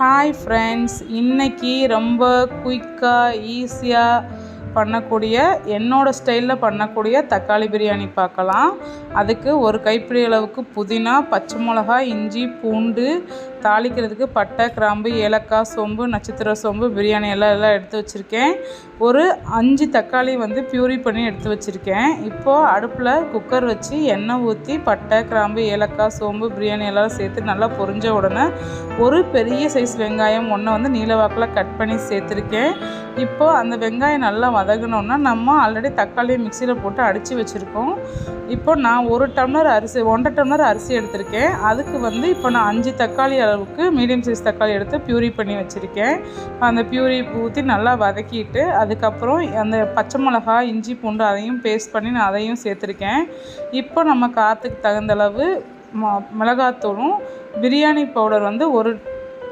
Hi friends இன்றைக்கி ரொம்ப குயிக்காக ஈஸியாக பண்ணக்கூடிய என்னோடய ஸ்டைலில் பண்ணக்கூடிய தக்காளி பிரியாணி பார்க்கலாம். அதுக்கு ஒரு கைப்பிடி அளவுக்கு புதினா பச்சை மிளகாய் இஞ்சி பூண்டு தாளிக்கிறதுக்கு பட்டை கிராம்பு ஏலக்காய் சோம்பு நட்சத்திர சோம்பு பிரியாணி எல்லாம் எல்லாம் எடுத்து வச்சுருக்கேன். ஒரு அஞ்சு தக்காளி வந்து பியூரி பண்ணி எடுத்து வச்சுருக்கேன். இப்போது அடுப்பில் குக்கர் வச்சு எண்ணெய் ஊற்றி பட்டை கிராம்பு ஏலக்காய் சோம்பு பிரியாணி எல்லாம் சேர்த்து நல்லா பொரிஞ்ச உடனே ஒரு பெரிய சைஸ் வெங்காயம் ஒன்றை வந்து நீலவாக்கில் கட் பண்ணி சேர்த்துருக்கேன். இப்போது அந்த வெங்காயம் நல்லா வதங்கினோன்னா நம்ம ஆல்ரெடி தக்காளியை மிக்சியில் போட்டு அடித்து வச்சுருக்கோம். இப்போ நான் ஒரு டம்ளர் அரிசி ஒன்றரை டம்ளர் அரிசி எடுத்திருக்கேன். அதுக்கு வந்து இப்போ நான் அஞ்சு தக்காளி அளவுக்கு மீடியம் சைஸ் தக்காளி எடுத்து பியூரி பண்ணி வச்சுருக்கேன். அந்த பியூரி ஊற்றி நல்லா வதக்கிட்டு அதுக்கப்புறம் அந்த பச்சை மிளகா இஞ்சி பூண்டு அதையும் பேஸ்ட் பண்ணி நான் அதையும் சேர்த்துருக்கேன். இப்போ நம்ம காற்றுக்கு தகுந்த அளவு ம மிளகாத்தூளும் பிரியாணி பவுடர் வந்து ஒரு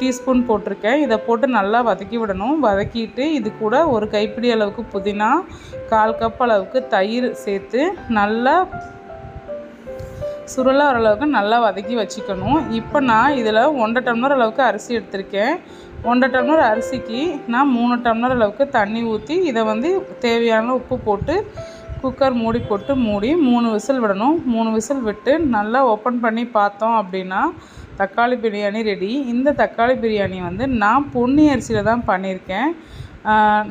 டீஸ்பூன் போட்டிருக்கேன். இதை போட்டு நல்லா வதக்கி விடணும். வதக்கிட்டு இது கூட ஒரு கைப்பிடி அளவுக்கு புதினா கால் கப் அளவுக்கு தயிர் சேர்த்து நல்லா சுருளாக ஓரளவுக்கு நல்லா வதக்கி வச்சுக்கணும். இப்போ நான் இதில் ஒன்றரை டம்ளர் அளவுக்கு அரிசி எடுத்திருக்கேன். ஒன்றரை டம்ளர் அரிசிக்கு நான் மூணு டம்ளர் அளவுக்கு தண்ணி ஊற்றி இதை வந்து தேவையான உப்பு போட்டு குக்கர் மூடி போட்டு மூடி மூணு விசில் விடணும். மூணு விசில் விட்டு நல்லா ஓப்பன் பண்ணி பார்த்தோம் அப்படின்னா தக்காளி பிரியாணி ரெடி இந்த தக்காளி பிரியாணி வந்து நான் பொன்னி அரிசியில் தான் பண்ணியிருக்கேன்.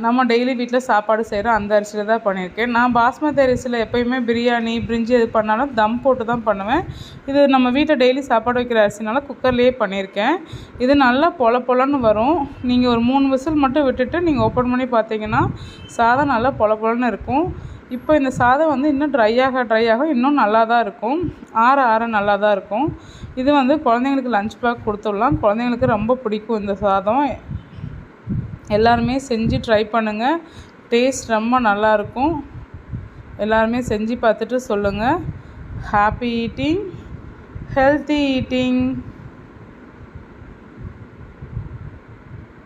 நம்ம டெய்லி வீட்டில் சாப்பாடு செய்கிறோம் அந்த அரிசியில் தான் பண்ணியிருக்கேன். நான் பாஸ்மதி அரிசியில் எப்போயுமே பிரியாணி பிரிஞ்சி எது பண்ணாலும் தம் போட்டு தான் பண்ணுவேன். இது நம்ம வீட்டில் டெய்லி சாப்பாடு வைக்கிற அரிசினால குக்கர்லேயே பண்ணியிருக்கேன். இது நல்லா பொல பொலன்னு வரும். நீங்கள் ஒரு மூணு விசில் மட்டும் விட்டுட்டு நீங்கள் ஓப்பன் பண்ணி பார்த்தீங்கன்னா சாதம் நல்லா பொல பொலன்னு இருக்கும். இப்போ இந்த சாதம் வந்து இன்னும் ட்ரை ஆக ட்ரை ஆக இன்னும் நல்லா தான் இருக்கும். ஆற ஆற நல்லா தான் இருக்கும். இது வந்து குழந்தைங்களுக்கு லஞ்ச் பேக் கொடுத்துடலாம். குழந்தைங்களுக்கு ரொம்ப பிடிக்கும் இந்த சாதம். எல்லாருமே செஞ்சு ட்ரை பண்ணுங்கள் டேஸ்ட் ரொம்ப நல்லாயிருக்கும் எல்லாருமே செஞ்சு பார்த்துட்டு சொல்லுங்கள் ஹாப்பி ஈட்டிங் ஹெல்த்தி ஈட்டிங்